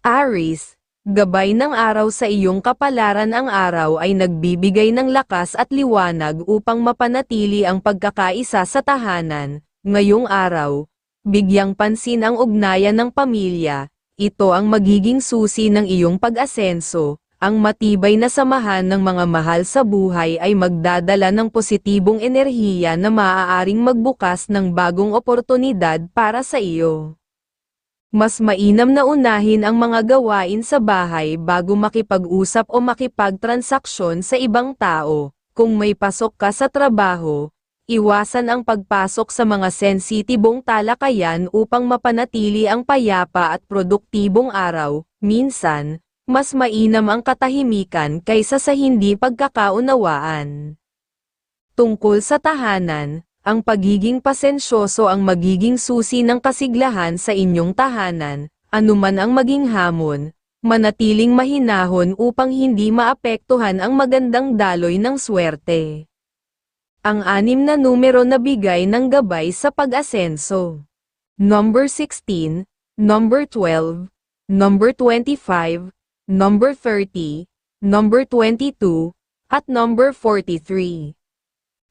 Aris, gabay ng araw sa iyong kapalaran ang araw ay nagbibigay ng lakas at liwanag upang mapanatili ang pagkakaisa sa tahanan. Ngayong araw, bigyang pansin ang ugnayan ng pamilya, ito ang magiging susi ng iyong pag-asenso. Ang matibay na samahan ng mga mahal sa buhay ay magdadala ng positibong enerhiya na maaaring magbukas ng bagong oportunidad para sa iyo. Mas mainam na unahin ang mga gawain sa bahay bago makipag-usap o makipagtransaksyon sa ibang tao. Kung may pasok ka sa trabaho, iwasan ang pagpasok sa mga sensitibong talakayan upang mapanatili ang payapa at produktibong araw. Minsan, mas mainam ang katahimikan kaysa sa hindi pagkakaunawaan. Tungkol sa tahanan, ang pagiging pasensyoso ang magiging susi ng kasiglahan sa inyong tahanan, anuman ang maging hamon, manatiling mahinahon upang hindi maapektuhan ang magandang daloy ng swerte. Ang anim na numero na bigay ng gabay sa pag-asenso. Number 16, Number 12, Number 25, Number 30, Number 22, at Number 43.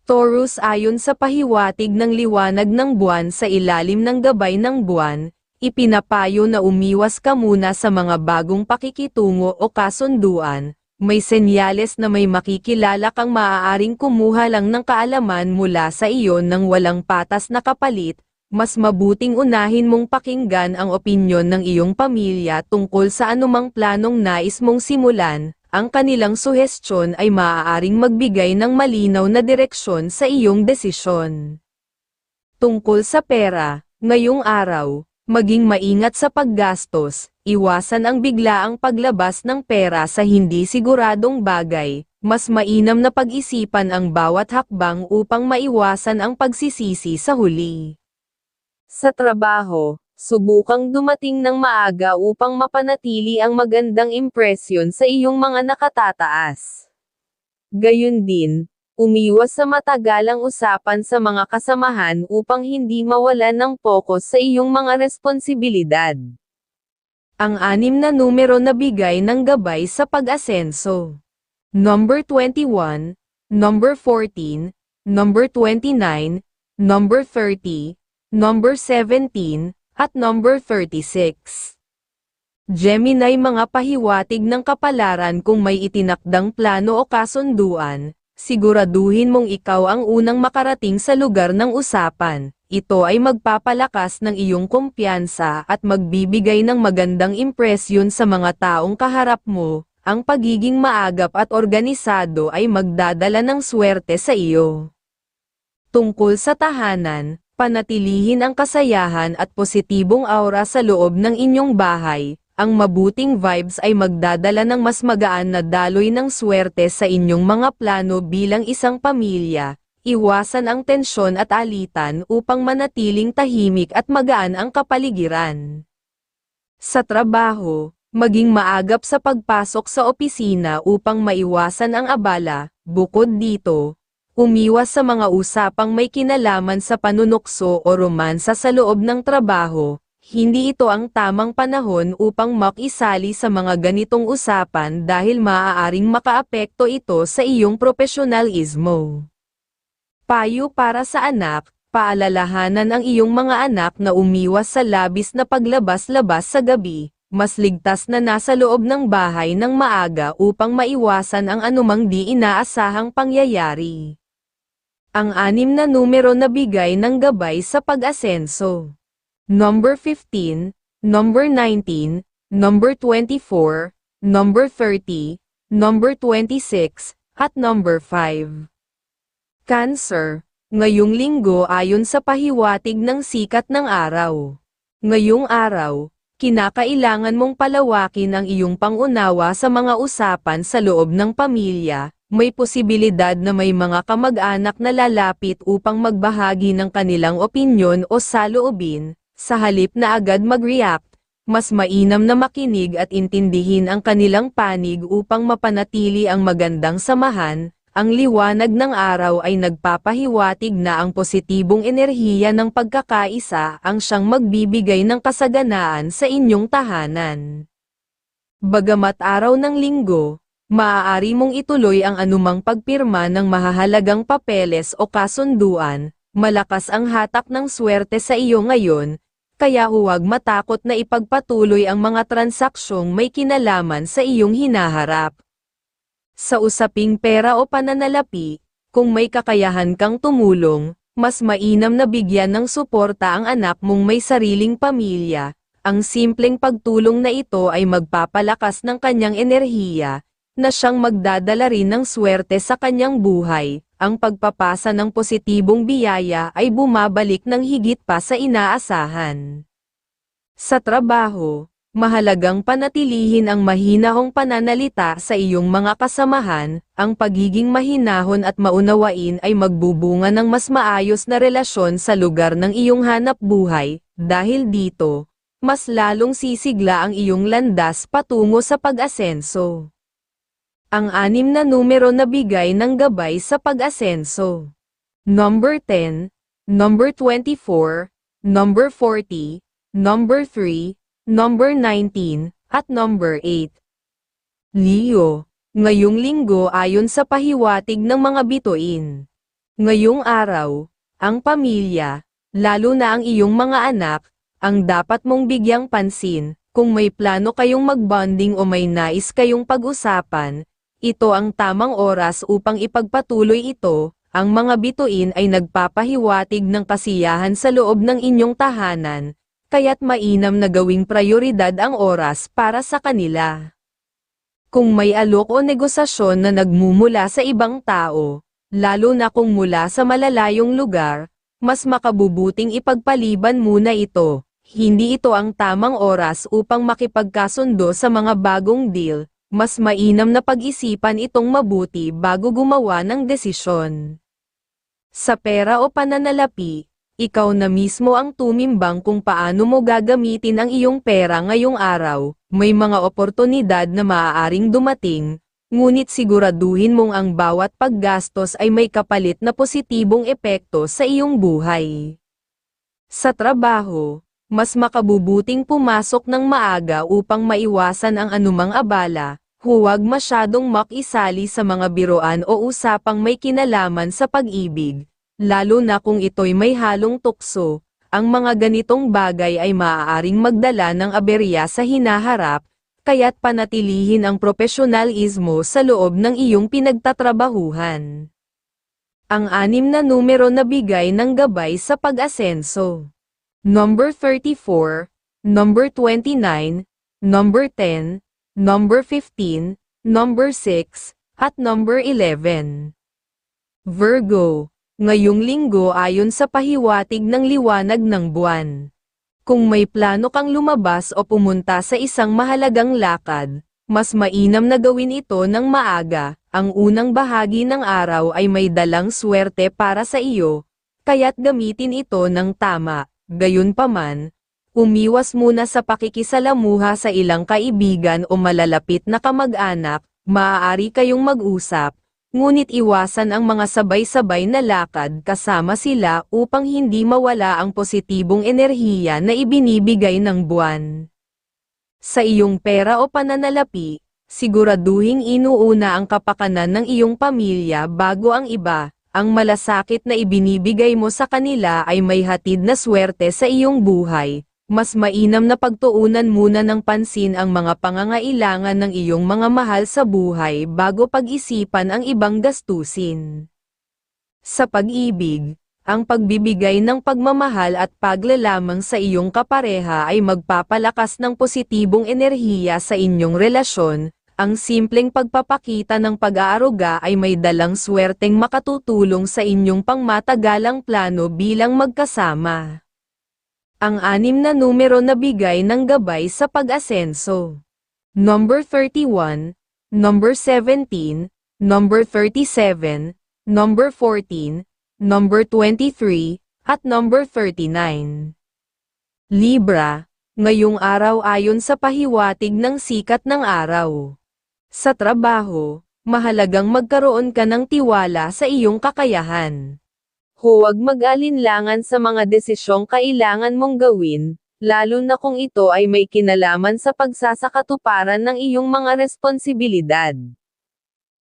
Taurus ayon sa pahiwatig ng liwanag ng buwan sa ilalim ng gabay ng buwan, ipinapayo na umiwas ka muna sa mga bagong pakikitungo o kasunduan, may senyales na may makikilala kang maaaring kumuha lang ng kaalaman mula sa iyo ng walang patas na kapalit, mas mabuting unahin mong pakinggan ang opinyon ng iyong pamilya tungkol sa anumang planong nais mong simulan, ang kanilang suhestyon ay maaaring magbigay ng malinaw na direksyon sa iyong desisyon. Tungkol sa pera, ngayong araw, maging maingat sa paggastos, iwasan ang biglaang paglabas ng pera sa hindi siguradong bagay, mas mainam na pag-isipan ang bawat hakbang upang maiwasan ang pagsisisi sa huli. Sa trabaho, subukang dumating ng maaga upang mapanatili ang magandang impresyon sa iyong mga nakatataas. Gayun din, umiwas sa matagalang usapan sa mga kasamahan upang hindi mawalan ng pokus sa iyong mga responsibilidad. Ang anim na numero na bigay ng gabay sa pag-asenso. Number 21, Number 14, Number 29, Number 30, Number 17, at Number 36. Gemini mga pahiwatig ng kapalaran kung may itinakdang plano o kasunduan, siguraduhin mong ikaw ang unang makarating sa lugar ng usapan. Ito ay magpapalakas ng iyong kumpiyansa at magbibigay ng magandang impresyon sa mga taong kaharap mo. Ang pagiging maagap at organisado ay magdadala ng swerte sa iyo. Tungkol sa tahanan, panatilihin ang kasayahan at positibong aura sa loob ng inyong bahay, ang mabuting vibes ay magdadala ng mas magaan na daloy ng swerte sa inyong mga plano bilang isang pamilya. Iwasan ang tensyon at alitan upang manatiling tahimik at magaan ang kapaligiran. Sa trabaho, maging maagap sa pagpasok sa opisina upang maiwasan ang abala, bukod dito, umiwas sa mga usapang may kinalaman sa panunukso o romansa sa loob ng trabaho, hindi ito ang tamang panahon upang makisali sa mga ganitong usapan dahil maaaring makaapekto ito sa iyong profesionalismo. Payo para sa anak, paalalahanan ang iyong mga anak na umiwas sa labis na paglabas-labas sa gabi, mas ligtas na nasa loob ng bahay ng maaga upang maiwasan ang anumang di inaasahang pangyayari. Ang anim na numero na bigay ng gabay sa pag-asenso. Number 15, Number 19, Number 24, Number 30, Number 26, at Number 5. Cancer, ngayong linggo ayon sa pahiwatig ng sikat ng araw. Ngayong araw, kinakailangan mong palawakin ang iyong pangunawa sa mga usapan sa loob ng pamilya, may posibilidad na may mga kamag-anak na lalapit upang magbahagi ng kanilang opinyon o saloobin, sa halip na agad mag-react, mas mainam na makinig at intindihin ang kanilang panig upang mapanatili ang magandang samahan, ang liwanag ng araw ay nagpapahiwatig na ang positibong enerhiya ng pagkakaisa ang siyang magbibigay ng kasaganaan sa inyong tahanan. Bagamat araw ng linggo, maaari mong ituloy ang anumang pagpirma ng mahahalagang papeles o kasunduan, malakas ang hatak ng swerte sa iyo ngayon, kaya huwag matakot na ipagpatuloy ang mga transaksyong may kinalaman sa iyong hinaharap. Sa usaping pera o pananalapi, kung may kakayahan kang tumulong, mas mainam na bigyan ng suporta ang anak mong may sariling pamilya. Ang simpleng pagtulong na ito ay magpapalakas ng kanyang enerhiya, na siyang magdadala rin ng swerte sa kanyang buhay. Ang pagpapasa ng positibong biyaya ay bumabalik ng higit pa sa inaasahan. Sa trabaho, mahalagang panatilihin ang mahinahong pananalita sa iyong mga kasamahan, ang pagiging mahinahon at maunawain ay magbubunga ng mas maayos na relasyon sa lugar ng iyong hanap buhay, dahil dito, mas lalong sisigla ang iyong landas patungo sa pag-asenso. Ang anim na numero na bigay ng gabay sa pag-asenso. Number 10, number 24, number 40, number 3, number 19, at number 8. Leo, ngayong linggo ayon sa pahiwatig ng mga bituin. Ngayong araw, ang pamilya, lalo na ang iyong mga anak, ang dapat mong bigyang pansin, kung may plano kayong magbonding o may nais kayong pag-usapan, ito ang tamang oras upang ipagpatuloy ito, ang mga bituin ay nagpapahiwatig ng kasiyahan sa loob ng inyong tahanan, kaya't mainam na gawing prioridad ang oras para sa kanila. Kung may alok o negosasyon na nagmumula sa ibang tao, lalo na kung mula sa malalayong lugar, mas makabubuting ipagpaliban muna ito. Hindi ito ang tamang oras upang makipagkasundo sa mga bagong deal, mas mainam na pag-isipan itong mabuti bago gumawa ng desisyon. Sa pera o pananalapi, ikaw na mismo ang tumimbang kung paano mo gagamitin ang iyong pera ngayong araw, may mga oportunidad na maaaring dumating, ngunit siguraduhin mong ang bawat paggastos ay may kapalit na positibong epekto sa iyong buhay. Sa trabaho, mas makabubuting pumasok ng maaga upang maiwasan ang anumang abala, huwag masyadong makisali sa mga biroan o usapang may kinalaman sa pag-ibig, lalo na kung ito'y may halong tukso, ang mga ganitong bagay ay maaaring magdala ng aberya sa hinaharap, kaya't panatilihin ang profesionalismo sa loob ng iyong pinagtatrabahuhan. Ang anim na numero na bigay ng gabay sa pag-asenso. Number 34, number 29, number 10, number 15, number 6, at number 11. Virgo ngayong linggo ayon sa pahiwatig ng liwanag ng buwan. Kung may plano kang lumabas o pumunta sa isang mahalagang lakad, mas mainam na gawin ito ng maaga, ang unang bahagi ng araw ay may dalang swerte para sa iyo, kaya't gamitin ito ng tama, gayunpaman, umiwas muna sa pakikisalamuha sa ilang kaibigan o malalapit na kamag-anak, maaari kayong mag-usap, Ngunit iwasan ang mga sabay-sabay na lakad kasama sila upang hindi mawala ang positibong enerhiya na ibinibigay ng buwan. Sa iyong pera o pananalapi, siguraduhing inuuna ang kapakanan ng iyong pamilya bago ang iba, ang malasakit na ibinibigay mo sa kanila ay may hatid na swerte sa iyong buhay, mas mainam na pagtuunan muna ng pansin ang mga pangangailangan ng iyong mga mahal sa buhay bago pag-isipan ang ibang gastusin. Sa pag-ibig, ang pagbibigay ng pagmamahal at paglalamang sa iyong kapareha ay magpapalakas ng positibong enerhiya sa inyong relasyon, ang simpleng pagpapakita ng pag-aaruga ay may dalang swerteng makatutulong sa inyong pangmatagalang plano bilang magkasama ang anim na numero na bigay ng gabay sa pag-asenso. Number 31, number 17, number 37, number 14, number 23, at number 39. Libra, ngayong araw ayon sa pahiwatig ng sikat ng araw. Sa trabaho, mahalagang magkaroon ka ng tiwala sa iyong kakayahan. Huwag mag-alinlangan sa mga desisyong kailangan mong gawin, lalo na kung ito ay may kinalaman sa pagsasakatuparan ng iyong mga responsibilidad.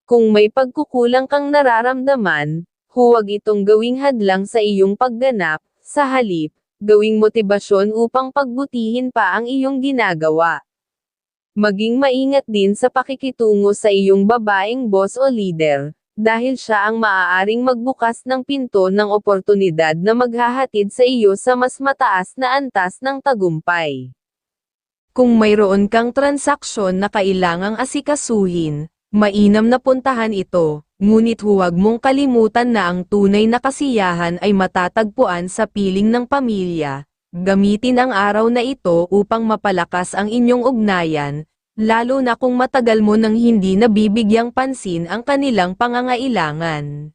Kung may pagkukulang kang nararamdaman, huwag itong gawing hadlang sa iyong pagganap, sa halip, gawing motibasyon upang pagbutihin pa ang iyong ginagawa. Maging maingat din sa pakikitungo sa iyong babaeng boss o leader, dahil siya ang maaaring magbukas ng pinto ng oportunidad na maghahatid sa iyo sa mas mataas na antas ng tagumpay. Kung mayroon kang transaksyon na kailangang asikasuhin, mainam na puntahan ito, ngunit huwag mong kalimutan na ang tunay na kasiyahan ay matatagpuan sa piling ng pamilya. Gamitin ang araw na ito upang mapalakas ang inyong ugnayan, lalo na kung matagal mo nang hindi nabibigyang pansin ang kanilang pangangailangan.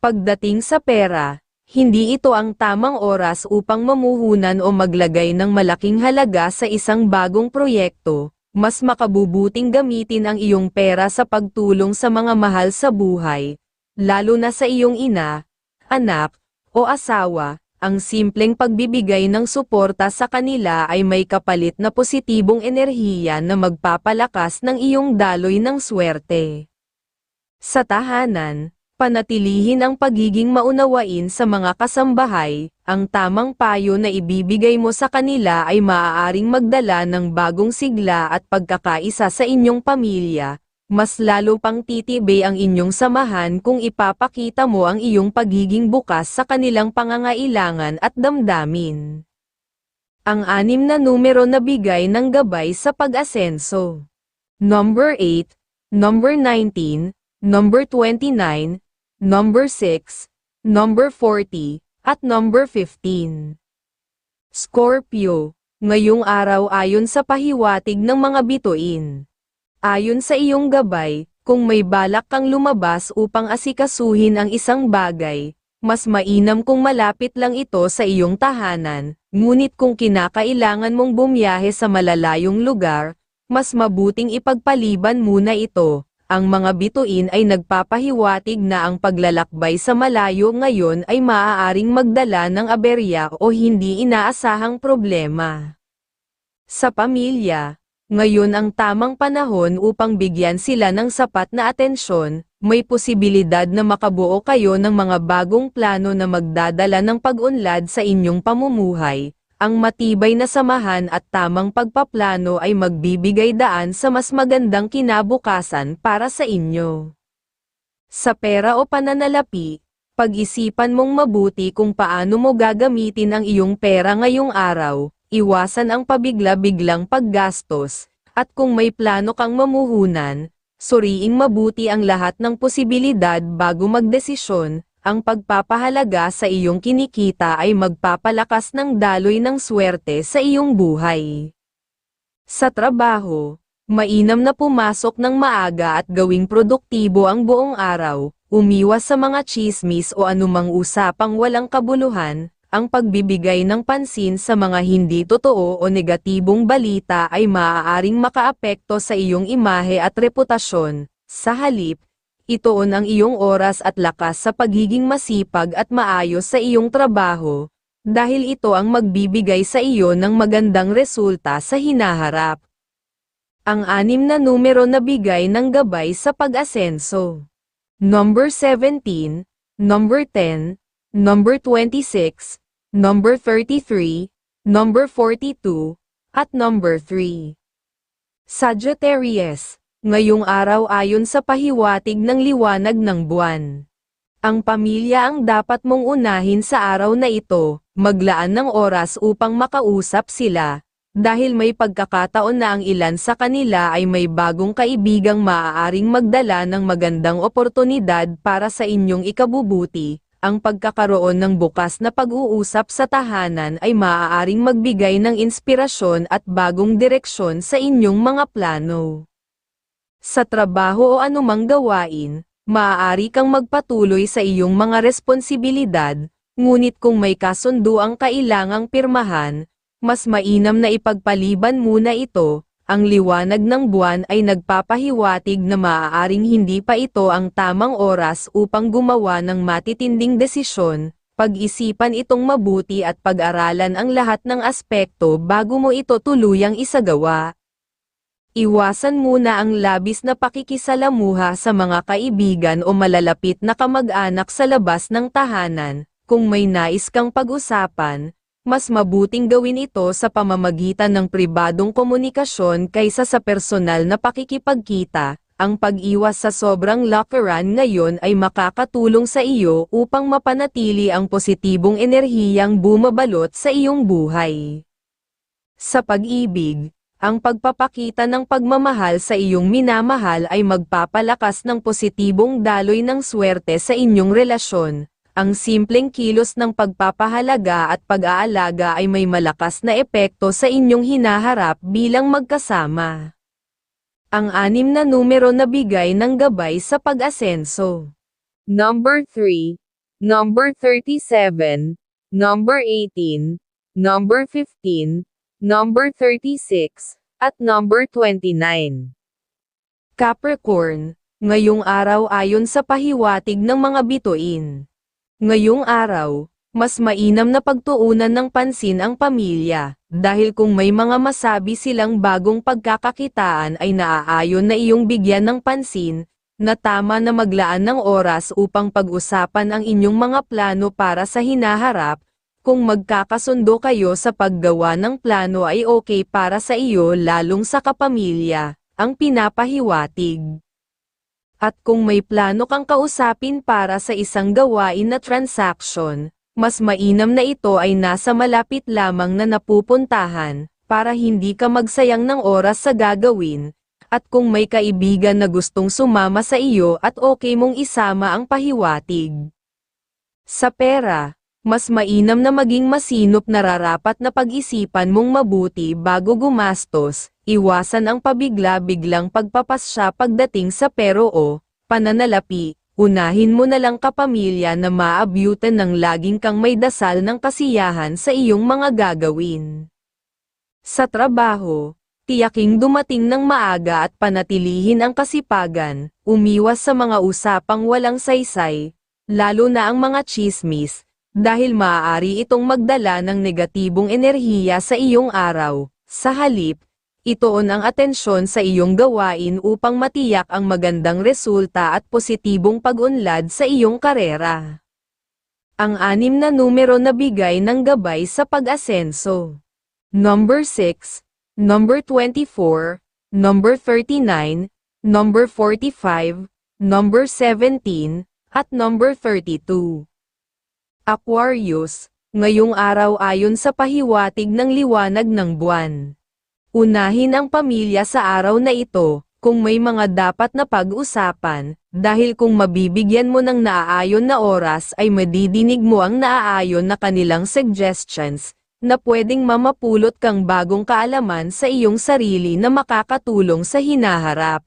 Pagdating sa pera, hindi ito ang tamang oras upang mamuhunan o maglagay ng malaking halaga sa isang bagong proyekto, mas makabubuting gamitin ang iyong pera sa pagtulong sa mga mahal sa buhay, lalo na sa iyong ina, anak, o asawa, ang simpleng pagbibigay ng suporta sa kanila ay may kapalit na positibong enerhiya na magpapalakas ng iyong daloy ng swerte. Sa tahanan, panatilihin ang pagiging maunawain sa mga kasambahay, ang tamang payo na ibibigay mo sa kanila ay maaaring magdala ng bagong sigla at pagkakaisa sa inyong pamilya, mas lalo pang titibay ang inyong samahan kung ipapakita mo ang iyong pagiging bukas sa kanilang pangangailangan at damdamin. Ang anim na numero na bigay ng gabay sa pag-asenso. Number 8, Number 19, Number 29, Number 6, Number 40, at Number 15. Scorpio, ngayong araw ayon sa pahiwatig ng mga bituin. Ayon sa iyong gabay, kung may balak kang lumabas upang asikasuhin ang isang bagay, mas mainam kung malapit lang ito sa iyong tahanan, ngunit kung kinakailangan mong bumiyahe sa malalayong lugar, mas mabuting ipagpaliban muna ito. Ang mga bituin ay nagpapahiwatig na ang paglalakbay sa malayo ngayon ay maaaring magdala ng aberya o hindi inaasahang problema. Sa pamilya, ngayon ang tamang panahon upang bigyan sila ng sapat na atensyon, may posibilidad na makabuo kayo ng mga bagong plano na magdadala ng pag-unlad sa inyong pamumuhay. Ang matibay na samahan at tamang pagpaplano ay magbibigay daan sa mas magandang kinabukasan para sa inyo. Sa pera o pananalapi, pag-isipan mong mabuti kung paano mo gagamitin ang iyong pera ngayong araw, iwasan ang pabigla-biglang paggastos, at kung may plano kang mamuhunan, suriing mabuti ang lahat ng posibilidad bago magdesisyon, ang pagpapahalaga sa iyong kinikita ay magpapalakas ng daloy ng swerte sa iyong buhay. Sa trabaho, mainam na pumasok ng maaga at gawing produktibo ang buong araw, umiwas sa mga chismis o anumang usapang walang kabuluhan, ang pagbibigay ng pansin sa mga hindi totoo o negatibong balita ay maaaring makaapekto sa iyong imahe at reputasyon. Sa halip, itoon ang iyong oras at lakas sa pagiging masipag at maayos sa iyong trabaho, dahil ito ang magbibigay sa iyo ng magandang resulta sa hinaharap. Ang anim na numero na bigay ng gabay sa pag-asenso. Number 17, Number 10, number 26, number 33, number 42, at number 3. Sagittarius, ngayong araw ayon sa pahiwatig ng liwanag ng buwan. Ang pamilya ang dapat mong unahin sa araw na ito, maglaan ng oras upang makausap sila, dahil may pagkakataon na ang ilan sa kanila ay may bagong kaibigang maaaring magdala ng magandang oportunidad para sa inyong ikabubuti, ang pagkakaroon ng bukas na pag-uusap sa tahanan ay maaaring magbigay ng inspirasyon at bagong direksyon sa inyong mga plano. Sa trabaho o anumang gawain, maaari kang magpatuloy sa iyong mga responsibilidad, ngunit kung may kasundo ang kailangang pirmahan, mas mainam na ipagpaliban muna ito, ang liwanag ng buwan ay nagpapahiwatig na maaaring hindi pa ito ang tamang oras upang gumawa ng matitinding desisyon, Pag-isipan itong mabuti at pag-aralan ang lahat ng aspekto bago mo ito tuluyang isagawa. Iwasan muna ang labis na pakikisalamuha sa mga kaibigan o malalapit na kamag-anak sa labas ng tahanan. Kung may nais kang pag-usapan, mas mabuting gawin ito sa pamamagitan ng pribadong komunikasyon kaysa sa personal na pakikipagkita. Ang pag-iwas sa sobrang lockeran ngayon ay makakatulong sa iyo upang mapanatili ang positibong enerhiyang bumabalot sa iyong buhay. Sa pag-ibig, ang pagpapakita ng pagmamahal sa iyong minamahal ay magpapalakas ng positibong daloy ng swerte sa inyong relasyon. Ang simpleng kilos ng pagpapahalaga at pag-aalaga ay may malakas na epekto sa inyong hinaharap bilang magkasama. Ang anim na numero na bigay ng gabay sa pag-asenso. Number 3, Number 37, Number 18, Number 15, Number 36, at Number 29. Capricorn, ngayong araw ayon sa pahiwatig ng mga bituin. Ngayong araw, mas mainam na pagtuunan ng pansin ang pamilya, dahil kung may mga masabi silang bagong pagkakakitaan ay naaayon na iyong bigyan ng pansin, na tama na maglaan ng oras upang pag-usapan ang inyong mga plano para sa hinaharap, kung magkakasundo kayo sa paggawa ng plano ay okay para sa iyo lalong sa kapamilya, ang pinapahiwatig. At kung may plano kang kausapin para sa isang gawain na transaction, mas mainam na ito ay nasa malapit lamang na napupuntahan, para hindi ka magsayang ng oras sa gagawin, at kung may kaibigan na gustong sumama sa iyo at okay mong isama ang pahiwatig. Sa pera, mas mainam na maging masinop na rarapat na pag-isipan mong mabuti bago gumastos, iwasan ang pabigla-biglang pagpapasya pagdating sa pero o, pananalapi, unahin mo na lang kapamilya na maabyutan ng laging kang may dasal ng kasiyahan sa iyong mga gagawin. Sa trabaho, tiyaking dumating ng maaga at panatilihin ang kasipagan, umiwas sa mga usapang walang saysay, lalo na ang mga chismis, dahil maaari itong magdala ng negatibong enerhiya sa iyong araw. Sa halip, itoon ang atensyon sa iyong gawain upang matiyak ang magandang resulta at positibong pag-unlad sa iyong karera. Ang anim na numero na bigay ng gabay sa pag-asenso. Number 6, number 24, number 39, number 45, number 17, at number 32. Aquarius, ngayong araw ayon sa pahiwatig ng liwanag ng buwan. Unahin ang pamilya sa araw na ito, kung may mga dapat na pag-usapan, dahil kung mabibigyan mo ng naaayon na oras ay madidinig mo ang naaayon na kanilang suggestions, na pwedeng mamapulot kang bagong kaalaman sa iyong sarili na makakatulong sa hinaharap.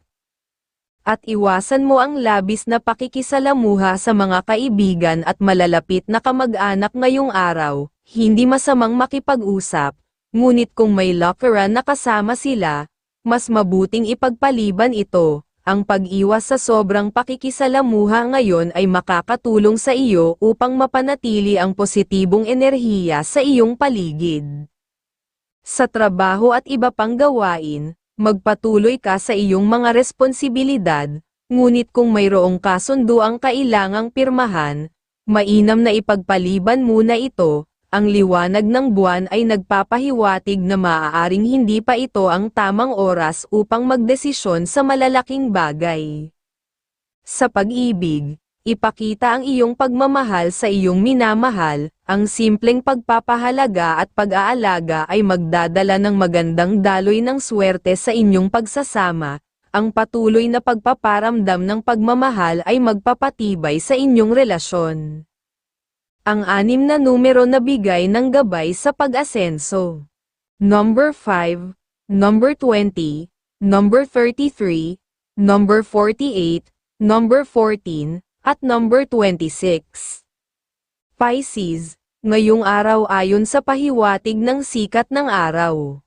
At iwasan mo ang labis na pakikisalamuha sa mga kaibigan at malalapit na kamag-anak ngayong araw, hindi masamang makipag-usap, ngunit kung may lockeran na kasama sila, mas mabuting ipagpaliban ito. Ang pag-iwas sa sobrang pakikisalamuha ngayon ay makakatulong sa iyo upang mapanatili ang positibong enerhiya sa iyong paligid. Sa trabaho at iba pang gawain, magpatuloy ka sa iyong mga responsibilidad, ngunit kung mayroong kasundo ang kailangang pirmahan, mainam na ipagpaliban muna ito, ang liwanag ng buwan ay nagpapahiwatig na maaaring hindi pa ito ang tamang oras upang magdesisyon sa malalaking bagay. Sa pag-ibig, ipakita ang iyong pagmamahal sa iyong minamahal, ang simpleng pagpapahalaga at pag-aalaga ay magdadala ng magandang daloy ng swerte sa inyong pagsasama, ang patuloy na pagpaparamdam ng pagmamahal ay magpapatibay sa inyong relasyon. Ang anim na numero na bigay ng gabay sa pag-asenso. Number 5, Number 20, Number 33, Number 48, Number 14, at number 26. Pisces, ngayong araw ayon sa pahiwatig ng sikat ng araw.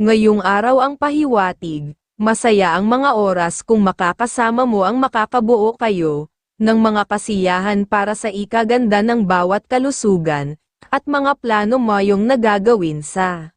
Ngayong araw ang pahiwatig, masaya ang mga oras kung makakasama mo ang makakabuo kayo, ng mga kasiyahan para sa ikaganda ng bawat kalusugan, at mga plano mo yung nagagawin sa.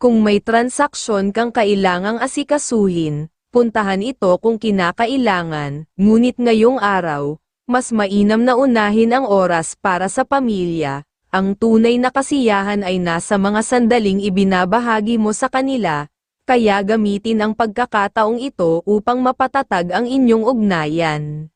Kung may transaksyon kang kailangang asikasuhin, puntahan ito kung kinakailangan, ngunit ngayong araw, mas mainam na unahin ang oras para sa pamilya. Ang tunay na kasiyahan ay nasa mga sandaling ibinabahagi mo sa kanila, kaya gamitin ang pagkakataong ito upang mapatatag ang inyong ugnayan.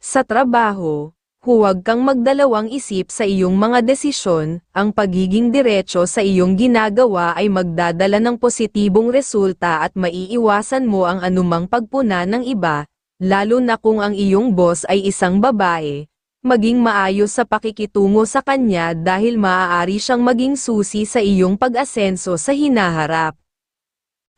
Sa trabaho, huwag kang magdalawang isip sa iyong mga desisyon, ang pagiging diretso sa iyong ginagawa ay magdadala ng positibong resulta at maiiwasan mo ang anumang pagpuna ng iba, lalo na kung ang iyong boss ay isang babae. Maging maayos sa pakikitungo sa kanya dahil maaari siyang maging susi sa iyong pag-asenso sa hinaharap.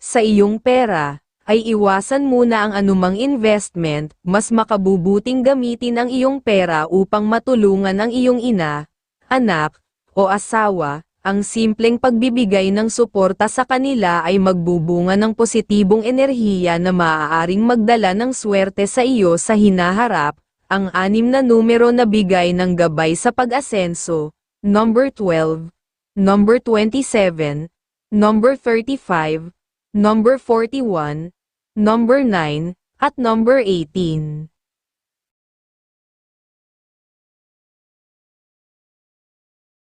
Sa iyong pera, ay iwasan muna ang anumang investment, mas makabubuting gamitin ang iyong pera upang matulungan ang iyong ina, anak, o asawa, ang simpleng pagbibigay ng suporta sa kanila ay magbubunga ng positibong enerhiya na maaaring magdala ng swerte sa iyo sa hinaharap, ang anim na numero na bigay ng gabay sa pag-asenso, number 12, number 27, number 35, number 41, number 9, at number 18.